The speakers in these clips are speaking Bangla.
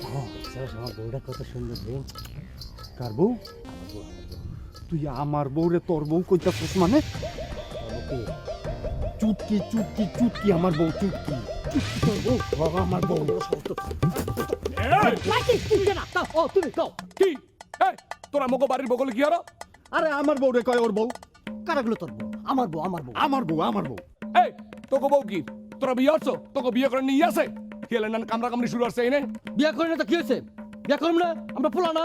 বউটা কত সুন্দর রে কার বউ? তুই আমার বউরে তোর বউ কইতা ফুস মানে চুটকি চুটকি চুটকি আমার বউ চুটকি বউ আমার বউ তোরা মগো বাড়ির বগলে কি হারো আরে আমার বউরে কয় ওর বউ কারাগুলো তোর বউ আমার বউ আমার বউ আমার বউ আমার বউ এই, তোকে বউ কি? তোরা বিয়ে হচ্ছ তোকে বিয়ে করে নিয়ে আসে? খেলে না কামড়া কামড়ি শুরু হচ্ছে এনে বিয়া করি না তো কি হয়েছে? বিয়া করব না? আমরা পোলা না?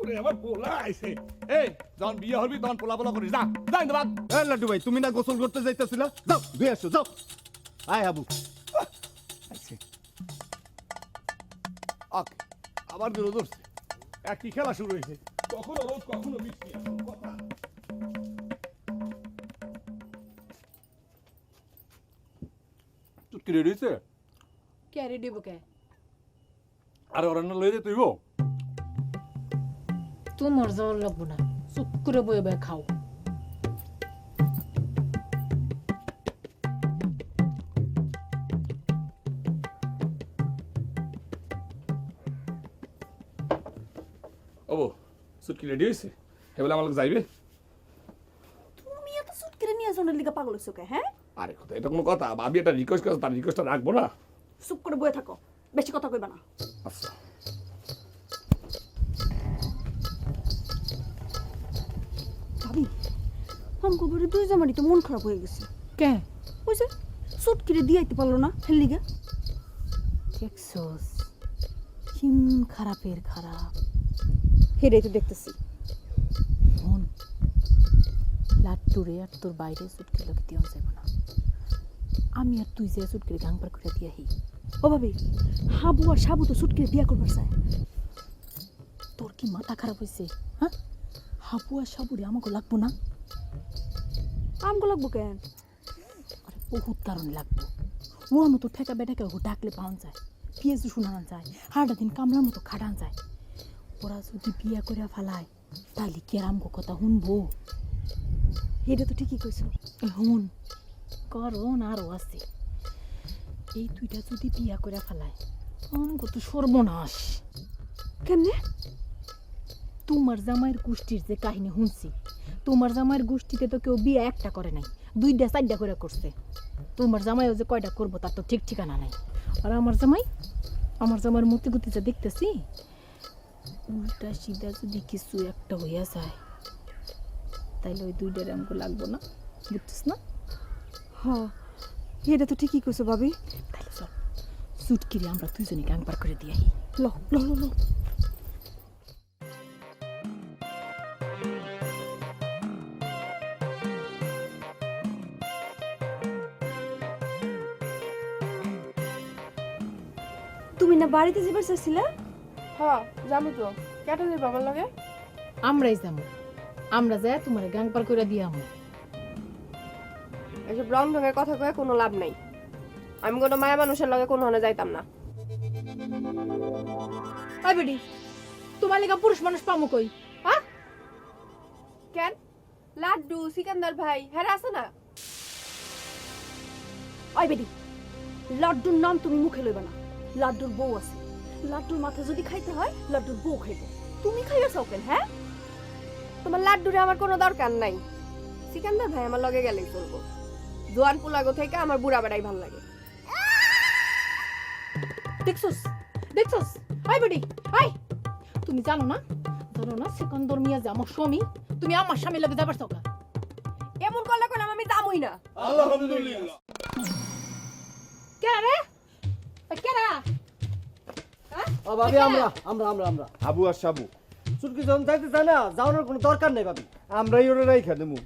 ওরে আমার পোলা আইছে। এই যখন বিয়ে হবি তখন পোলা পোলা করিস। যা যা ইন্দু বাদ এ লাড্ডু ভাই তুমি না গোসল করতে যাইতেছিলা? যাও ধুয়ে আসো যাও। আয় হাবু আইছে। আক আবার দূরে ধরছে একই খেলা শুরু হয়েছে। কখনো রোদ কখনো বৃষ্টি কথা। চুটকি রেডি হয়েছে? কে রেডি বকে আরে ওরা না লয়ে যেতে হইব তোমার যাওয়ার লাগবো না। চুপ করে বয়ে বয়ে খাও। ওবো চুটকি রেডি হয়েছে এবেলা আমার যাইবে? তুমি এত সুট করে নিয়ে আসো লিগা পাগল হইছো কে হ্যাঁ? আরে কথা এটা কোনো কথা। ভাবি একটা রিকোয়েস্ট করে তার রিকোয়েস্টটা রাখব না? চুপ করে বয়ে থাকো। বেশি কথা কইবা না। আচ্ছা ভাবি বড় দুই জামারি তো মন খারাপ হয়ে গেছে। কে? ওই যে দিয়ে আইতে পারল না হেল লিগা। দেখছোস কেমন খারাপের খারাপ। হেরেই তো দেখতেছি। মন লাট্টুরে আর তোর বাইরে সুটকে লোকে দিও যাব না। আমি আর তুই যে সুটকে গাং পার করে দিয়ে আহি। ও ভাবি হাবু আর সাবু তো সুট করে বিয়া করবার চায় তোর কি মাথা খারাপ হয়েছে হ্যাঁ হাবু আর সাবুরে আমাকে লাগবো না? আমগো লাগবো কেন? আরে বহুত কারণ লাগবো। ওয়ানো তো ঠেকা বেটাকে ও ডাকলে পাওয়া যায় পিএসি শোনানো যায় হারটা দিন কামড়ার মতো খাটান যায়। ওরা যদি বিয়া করে ফেলায় তাহলে কেরাম কথা শুনব? হেরে তো ঠিকই কইছো। হুন করন আরও আছে। এই দুইটা যদি বিয়া করে ফেলায় আমাকে তো সর্বনাশ। কেমনে? তোমার জামাইয়ের গোষ্ঠীর যে কাহিনী শুনছি তোমার জামাইয়ের গোষ্ঠীতে তো কেউ বিয়ে একটা করে নাই দুইটা চারটা করে করছে। তোমার জামাইও যে কয়টা করব তার তো ঠিক ঠিকানা নাই। আর আমার জামাই আমার জামাইয়ের মতি গতি যা দেখতেছি উল্টা সিধা যদি কিছু একটা হইয়া যায় তাইলে ওই দুইটার আমাকে লাগবো না বুঝছিস না? হ হেরে তো ঠিকই কইছো ভাবি তাইলে চল সুটকিরি আমরা দুইজনে গাং পার করে দিয়ে ল ল ল ল তুমি না বাড়িতে যাবার চাইছিলা হ্যাঁ জানো তো কেটে যাবে আমার লগে আমরাই যাব আমরা যাই তোমার গাং পার করে দিয়ে আমো এসব রং ঢঙের কথা কয়ে কোনো লাভ নাই। আমি কোনো মায়া মানুষের লগে কোনো হনে যাইতাম না। ওই বেডি তোমার লেগা পুরুষ মানুষ পামু কই? হ্যাঁ কেন? লাড্ডু সিকান্দার ভাই হ্যাঁ আছে না? ওই বেডি লাড্ডুর নাম তুমি মুখে লইবা না। লাড্ডুর বউ আছে। লাড্ডুর মাথা যদি খাইতে হয় লাড্ডুর বউ খাইবে। তুমি খাইবে কেন হ্যাঁ? তোমার লাড্ডুরে আমার কোনো দরকার নাই। সিকান্দার ভাই আমার লগে গেলেই চলবো। জোয়ান পুলাগো থেকে আমার বুড়া বেড়াই ভালো লাগে। দেখছস? দেখছস? ওই বেডি ওই তুমি জানো না? জানো না সিকন্দর মিয়া যে আমার স্বামী তুমি আমার স্বামী লাগে যাবার চকা এমন করলে করলাম আমি দামই না। কে রে? ওই কে রে? ও ভাবি আমরা আমরা আমরা আমরা। হাবু আর সাবু। চুটকি যখন যাইতে চায় না যাওয়ানোর কোনো দরকার নেই ভাবি। আমরাই ওরা রাইখা দেবো